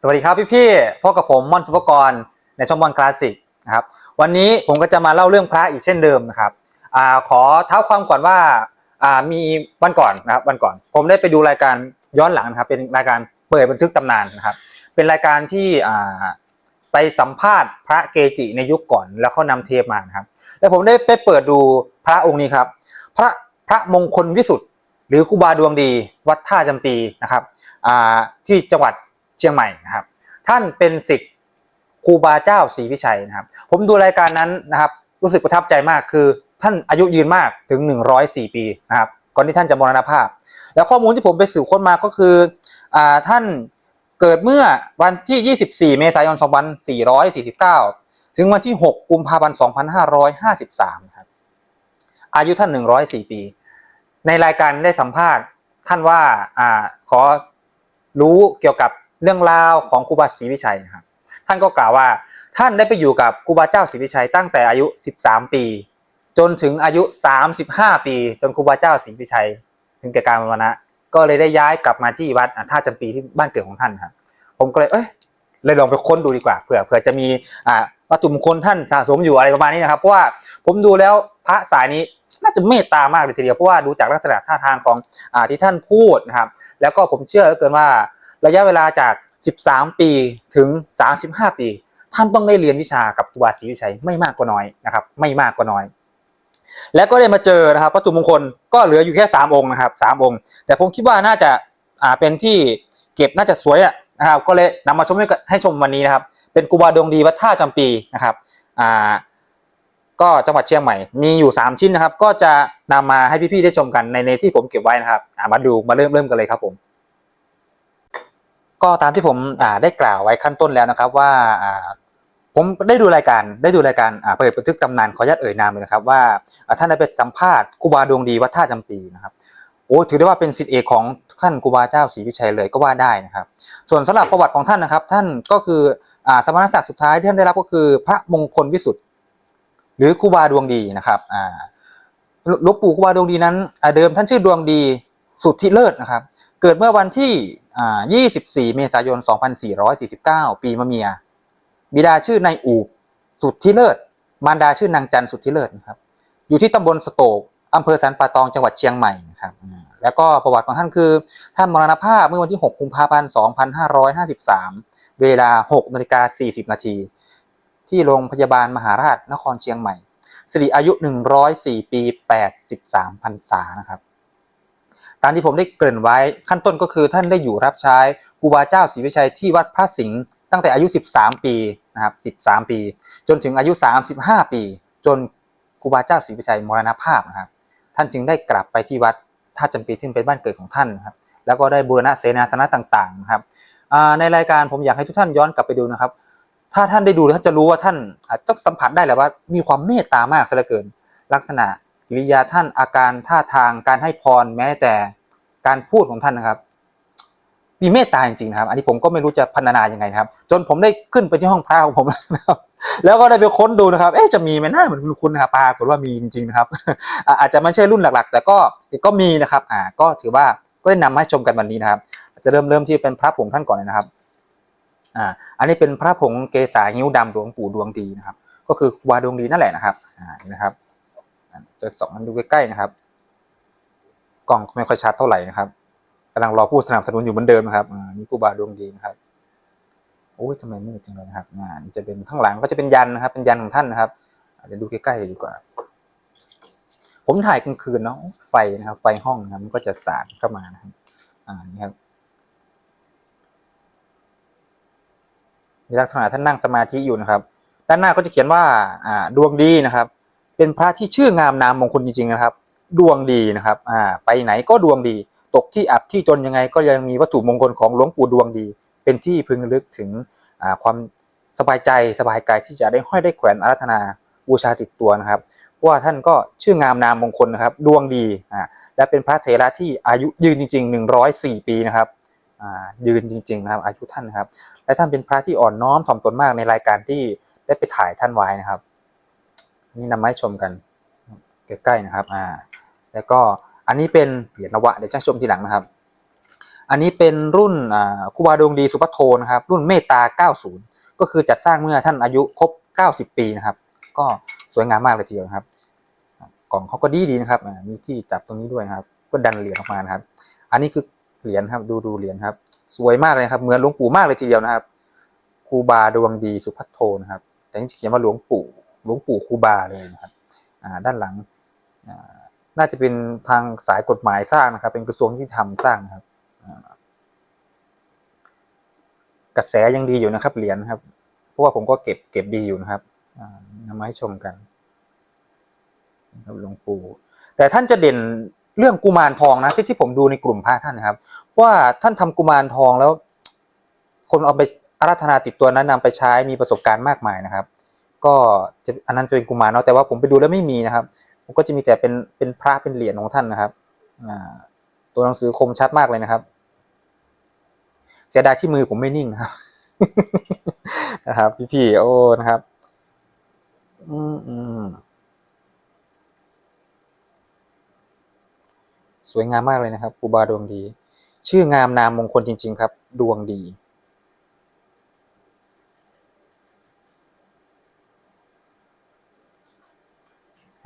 สวัสดีครับพี่พี่ๆพบกับผมม่อนสุภกรในช่องบอลคลาสสิกนะครับวันนี้ผมก็จะมาเล่าเรื่องพระอีกเช่นเดิมนะครับอขอเท้าความก่อนว่าามีวันก่อนนะครับวันก่อน ผมได้ไปดูรายการย้อนหลังนะครับเป็นรายการเปิดบันทึกตำนานนะครับ เป็นรายการที่ไปสัมภาษณ์พระเกจิในยุคก่อนแล้วเขานำเทปมานะครับ แล้วผมได้ไปเปิดดูพระองค์นี้ครับ พระพระมงคลวิสุทธ์หรือครูบาดวงดีวัดท่าจำปีนะครับที่จังหวัด เชียงใหม่นะครับ ท่านเป็นศิษย์ครูบาเจ้าศรีวิชัยนะครับ ผมดูรายการนั้นนะครับ รู้สึกประทับใจมากคือท่านอายุยืนมากถึง 104 ปีนะครับก่อนที่ท่านจะมรณภาพ แล้วข้อมูลที่ผมไปสืบค้นมาก็คืออท่านเกิดเมื่อวันที่ 24 เมษายน 2449 ถึงวันที่ 6 กุมภาพันธ์ 2553 ครับ อายุท่าน 104 ปี ในรายการได้สัมภาษณ์ท่านว่าอ่าขอรู้เกี่ยวกับ เรื่องราวของครูบาศรีวิชัยนะครับท่านก็กล่าวว่าท่านได้ไปอยู่กับครูบาเจ้าศรีวิชัยตั้งแต่อายุ 13 ปี จนถึงอายุ 35 ปี จนครูบาเจ้าศรีวิชัย ถึงแก่การมรณะ ก็เลยได้ย้ายกลับมาที่วัดท่าจำปีที่บ้านเกิดของท่านครับ ผมก็เลยเอ้ยเลยลองไปค้นดูดีกว่าเผื่อเผื่อจะมีอ่าวัตถุมงคลท่านสะสมอยู่อะไรประมาณนี้นะครับเพราะว่าผมดูแล้วพระสายนี้น่าจะเมตตามากเลยทีเดียวเพราะว่าดูจากลักษณะท่าทางของอ่าที่ท่านพูดนะครับ แล้วก็ผมเชื่อเหลือเกินว่า ระยะเวลาจาก 13 ปีถึง 35 ปี ท่านต้องได้เรียนวิชากับครูบาศรีวิชัยไม่มากก็น้อยนะครับ ไม่มากก็น้อย แล้วก็ได้มาเจอนะครับวัตถุมงคลก็เหลืออยู่แค่ 3 องค์นะครับสามองค์ แต่ผมคิดว่าน่าจะอ่าเป็นที่เก็บน่าจะสวยอะนะครับก็เลยนำมาชมให้ให้ชมวันนี้นะครับ เป็นครูบาดวงดีวัดท่าจำปีนะครับอ่าก็จังหวัดเชียงใหม่ มีอยู่ 3 ชิ้นนะครับ ก็จะนำมาให้พี่ๆได้ชมกันในในที่ผมเก็บไว้นะครับมาดูมาเริ่มเริ่มกันเลยครับผม ก็ตามที่ผมได้กล่าวไว้ขั้นต้นแล้วนะครับว่าผมได้ดูรายการได้ดูรายการเปิดบันทึกตำนานขออนุญาตเอ่ยนามเลยนะครับว่าท่านได้ไปสัมภาษณ์ครูบาดวงดีวัดท่าจำปีนะครับโอ้ถือได้ว่าเป็นศิษย์เอกของท่านครูบาเจ้าศรีวิชัยเลยก็ว่าได้นะครับ ส่วนสำหรับประวัติของท่านนะครับ ท่านก็คืออสมณศักดิ์สุดท้ายที่ท่านได้รับก็คือพระมงคลวิสุทธิ์หรือครูบาดวงดีนะครับหลวงปู่ครูบาดวงดีนั้นเดิมท่านชื่อดวงดีสุทธิเลิศนะครับ กิดเมื่อวันที่ 24 เมษายน 2449 ปีมะเมีย บิดาชื่อนายอูบสุดทธิเลิศ มารดาชื่อนางจันทร์สุดทธิเลิศนะครับ อยู่ที่ตำบลสโตกอำเภอสันป่าตองจังหวัดเชียงใหม่นะครับ แล้วก็ประวัติของท่านคือ ท่านมรณภาพเมื่อวันที่ 6 กุมภาพันธ์ 2553 เวลา 6 นาฬิกา 40 นาที ที่โรงพยาบาลมหาราชนครเชียงใหม่สิริอายุ 104 ปี 83พรรษานะครับามที่ผมได้เกริ่นไว้ขั้นต้นก็คือท่านได้อยู่รับใช้ครูบาเจ้าศรีวิชัยที่วัดพระสิงห์ตั้งแต่อายุ 13 ปีนะครับ13 ปี จนถึงอายุ 35 ปี จนครูบาเจ้าศรีวิชัยมรณภาพนะครับท่านจึงได้กลับไปที่วัดท่าจำปีซึ่เป็นบ้านเกิดของท่านนะครับแล้วก็ได้บูรณะเสนาสนะต่างๆนะครับในรายการผมอยากให้ทุกท่านย้อนกลับไปดูนะครับ ถ้าท่านได้ดูท่านจะรู้ว่าท่านอาจจะสัมผัสได้แหละว่ามีความเมตตามากซะเหลือเกิน ลักษณะกิริยาท่านอาการท่าทางการให้พรแม้แต่ การพูดของท่านนะครับ มีเมตตาจริงๆนะครับ อันนี้ผมก็ไม่รู้จะพัฒนายังไงนะครับ จนผมได้ขึ้นไปที่ห้องพระของผมนะครับแล้วก็ได้ไปค้นดูนะครับ เอ๊ะจะมีไหมน่าเหมือนคุณนะครับปรากฏว่ามีจริงๆนะครับ อาจจะไม่ใช่รุ่นหลักๆ แต่ก็ก็มีนะครับ อ่า ก็ถือว่าก็ได้นำมาให้ชมกันวันนี้นะครับ จะเริ่มเริ่มที่เป็นพระผงท่านก่อนเลยนะครับ อ่า อันนี้เป็นพระผงเกษาหิ้วดำหลวงปู่ดวงดีนะครับ ก็คือครูบาดวงดีนั่นแหละนะครับ อ่า นะครับ จะส่องมันดูใกล้ๆนะครับ กล้องไม่ค่อยชัดเท่าไหร่นะครับกำลังรอผู้สนับสนุนอยู่เหมือนเดิมนะครับอ่านี่ครูบาดวงดีนะครับโอ้ยทำไมมืดจังเลยนะครับอ่านี่จะเป็นข้างหลังก็จะเป็นยันนะครับ เป็นยันของท่านนะครับอาเดี๋ยวดูใกล้ๆเลยดีกว่า ผมถ่ายกลางคืนเนาะไฟนะครับ ไฟห้องนะครับมันก็จะสาดเข้ามานะครับ อ่านี่ครับในลักษณะท่านนั่งสมาธิอยู่นะครับ ด้านหน้าก็จะเขียนว่า อ่า ดวงดีนะครับ เป็นพระที่ชื่องามนามมงคลจริงๆนะครับ ดวงดีนะครับอ่าไปไหนก็ดวงดี ตกที่อับที่จนยังไงก็ยังมีวัตถุมงคลของหลวงปู่ดวงดี เป็นที่พึงลึกถึงอ่าความสบายใจสบายกายที่จะได้ห้อยได้แขวนอารัธนาบูชาติดตัวนะครับเพราะว่าท่านก็ชื่องามนามมงคลนะครับ ดวงดีอ่าและเป็นพระเถระที่อายุยืนจริง ๆ 104 ปีนะครับอ่ายืนจริงๆนะครับอายุท่านนะครับ และท่านเป็นพระที่อ่อนน้อมถ่อมตนมากในรายการที่ได้ไปถ่ายท่านไว้นะครับ นี่นำมาให้ชมกัน ใกล้ๆนะครับอ่าแล้วก็อันนี้เป็นเหรียญนวะเดี๋ยวจะชมทีหลังนะครับ อันนี้เป็นรุ่นอ่าคูบาดวงดีสุภัทโทนะครับ รุ่นเมตตา 90 ก็คือจัดสร้างเมื่อท่านอายุครบ 90 ปีนะครับ ก็สวยงามมากเลยทีเดียวครับ กล่องเขาก็ดีดีนะครับมีที่จับตรงนี้ด้วยครับ ก็ดันเหรียญออกมานะครับ อันนี้คือเหรียญครับ ดูดูเหรียญครับ สวยมากเลยครับ เหมือนหลวงปู่มากเลยทีเดียวนะครับคูบาดวงดีสุภัทโทนะครับ แต่จริงเขียนว่าหลวงปู่หลวงปู่คูบาเลยนะครับอ่าด้านหลัง น่าจะเป็นทางสายกฎหมายสร้างนะครับ เป็นกระทรวงที่ทำสร้างนะครับกระแสยังดีอยู่นะครับเหรียญครับ เพราะว่าผมก็เก็บเก็บดีอยู่นะครับนำมาให้ชมกันนะครับหลวงปู่แต่ท่านจะเด่นเรื่องกุมารทองนะที่ที่ผมดูในกลุ่มพระท่านนะครับ ว่าท่านทำกุมารทองแล้ว คนเอาไปอาราธนาติดตัวนั้นนำไปใช้มีประสบการณ์มากมายนะครับ ก็จะอันนั้นเป็นกุมารเนาะแต่ว่าผมไปดูแล้วไม่มีนะครับ ก็จะมีแต่เป็นเป็นพระเป็นเหรียญของท่านนะครับตัวหนังสือคมชัดมากเลยนะครับ เสียดายที่มือผมไม่นิ่งนะครับนะครับ พี่ๆโอ้นะครับ อืมอืมสวยงามมากเลยนะครับครูบาดวงดี ชื่องามนามมงคลจริง ๆ ครับ ดวงดี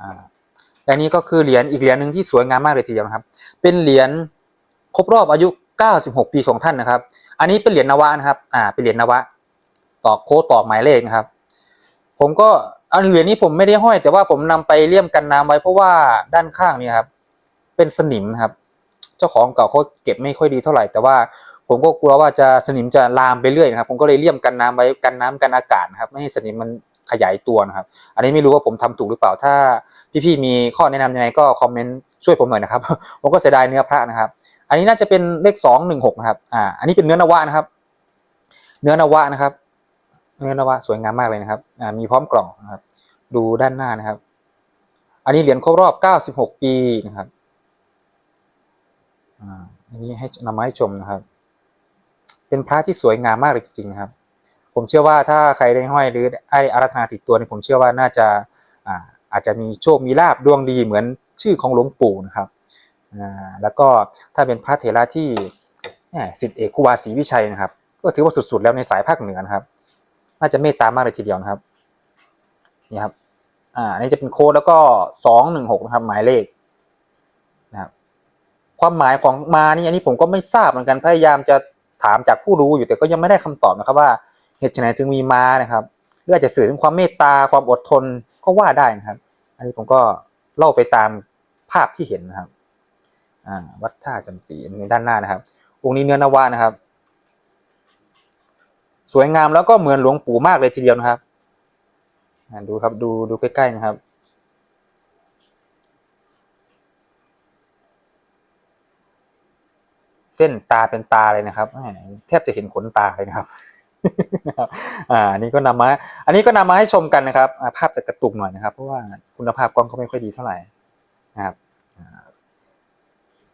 อ่า และนี้ก็คือเหรียญอีกเหรียญหนึ่งที่สวยงามมากเลยทีเดียวนะครับ เป็นเหรียญครบรอบอายุ 96 ปีของท่านนะครับ อันนี้เป็นเหรียญนวะนะครับ อ่า เป็นเหรียญนวะตอกโค้ดตอกหมายเลขนะครับ ผมก็อันเหรียญนี้ผมไม่ได้ห้อย แต่ว่าผมนำไปเลี่ยมกันน้ำไว้เพราะว่าด้านข้างนี่ครับ เป็นสนิมครับ เจ้าของเก่าเขาเก็บไม่ค่อยดีเท่าไหร่ แต่ว่าผมก็กลัวว่าจะสนิมจะลามไปเรื่อยนะครับ ผมก็เลยเลี่ยมกันน้ำไว้กันน้ำกันอากาศนะครับ ไม่ให้สนิมมัน ขยายตัวนะครับ อันนี้ไม่รู้ว่าผมทำถูกหรือเปล่า ถ้าพี่ๆมีข้อแนะนำยังไงก็คอมเมนต์ช่วยผมหน่อยนะครับผมก็เสียดายเนื้อพระนะครับ อันนี้น่าจะเป็นเลขสองหนึ่งหกนะครับ อ่า อันนี้เป็นเนื้อนวะนะครับ เนื้อนวะนะครับ เนื้อนวะสวยงามมากเลยนะครับ อ่า มีพร้อมกล่องนะครับ ดูด้านหน้านะครับ อันนี้เหรียญครบรอบ96ปีนะครับ อ่า อันนี้ให้นำมาให้ชมนะครับ เป็นพระที่สวยงามมากเลยจริงๆนะครับ ผมเชื่อว่าถ้าใครได้ห้อยหรือได้อาราธนาติดตัวเนี่ยผมเชื่อว่าน่าจะอ่าอาจจะมีโชคมีลาบดวงดีเหมือนชื่อของหลวงปู่นะครับอ่าแล้วก็ถ้าเป็นพระเถระที่สิทธิเอกครูบาศรีวิชัยนะครับ ก็ถือว่าสุดๆแล้วในสายภาคเหนือนะครับ น่าจะเมตตามากเลยทีเดียวนะครับนี่ครับอ่าอันนี้จะเป็นโค้ดแล้วก็สองหนึ่งหกนะครับหมายเลขนะครับความหมายของมานี่อันนี้ผมก็ไม่ทราบเหมือนกันพยายามจะถามจากผู้รู้อยู่แต่ก็ยังไม่ได้คำตอบนะครับว่า เหตุไฉนถึงมีมานะครับหรืออาจจะสื่อถึงความเมตตาความอดทนก็ว่าได้นะครับ อันนี้ผมก็เล่าไปตามภาพที่เห็นนะครับวัดท่าจำศีในด้านหน้านะครับ องค์นี้เนื้อนวะนะครับ สวยงามแล้วก็เหมือนหลวงปู่มากเลยทีเดียวนะครับดูครับดูดูใกล้ๆนะครับเส้นตาเป็นตาเลยนะครับแทบจะเห็นขนตาเลยนะครับ อ่าอันนี้ก็นำมา อันนี้ก็นำมาให้ชมกันนะครับภาพจะกระตุกหน่อยนะครับ เพราะว่าคุณภาพกล้องก็ไม่ค่อยดีเท่าไหร่นะครับ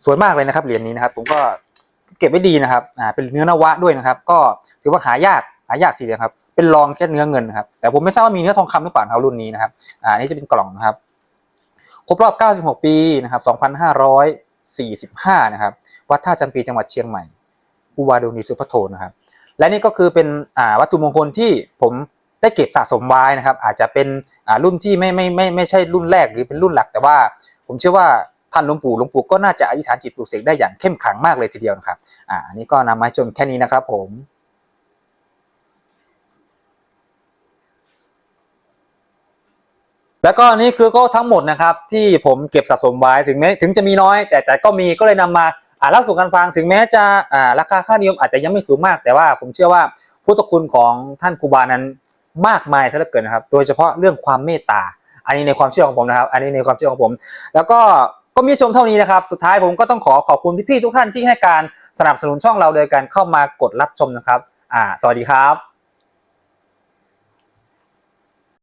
สวยมากเลยนะครับเหรียญนี้นะครับ ผมก็เก็บไว้ดีนะครับ อ่า เป็นเนื้อนวะด้วยนะครับ ก็ถือว่าหายากหายากทีเดียวครับ เป็นรองแค่เนื้อเงินนะครับ แต่ผมไม่ทราบว่ามีเนื้อทองคำหรือเปล่านะครับรุ่นนี้นะครับ อ่าอันนี้จะเป็นกล่องนะครับ ครบรอบ 96 ปีนะครับ 2545 นะครับ วัดท่าจำปีจังหวัดเชียงใหม่ครูบาดวงดีสุพโทนะครับ และนี่ก็คือเป็นวัตถุมงคลที่ผมได้เก็บสะสมไว้นะครับ อาจจะเป็นรุ่นที่ไม่ไม่ไม่ไม่ใช่รุ่นแรกหรือเป็นรุ่นหลัก แต่ว่าผมเชื่อว่าท่านหลวงปู่หลวงปู่ก็น่าจะอธิษฐานจิตปลุกเสกได้อย่างเข้มขลังมากเลยทีเดียวนะครับอ่าอันนี้ก็นำมาให้ชมแค่นี้นะครับผมแล้วก็นี่คือก็ทั้งหมดนะครับที่ผมเก็บสะสมไว้ถึงแม้ถึงจะมีน้อย แต่แต่ก็มีก็เลยนำมา อ่าเล่าสู่กันฟังถึงแม้จะอ่าราคาค่านิยมอาจจะยังไม่สูงมาก แต่ว่าผมเชื่อว่าพุทธคุณของท่านครูบานั้นมากมายซะเหลือเกินนะครับ โดยเฉพาะเรื่องความเมตตา อันนี้ในความเชื่อของผมนะครับ อันนี้ในความเชื่อของผม แล้วก็ก็มีชมเท่านี้นะครับ สุดท้ายผมก็ต้องขอขอบคุณพี่ๆทุกท่านที่ให้การสนับสนุนช่องเราโดยการเข้ามากดรับชมนะครับ อ่า สวัสดีครับ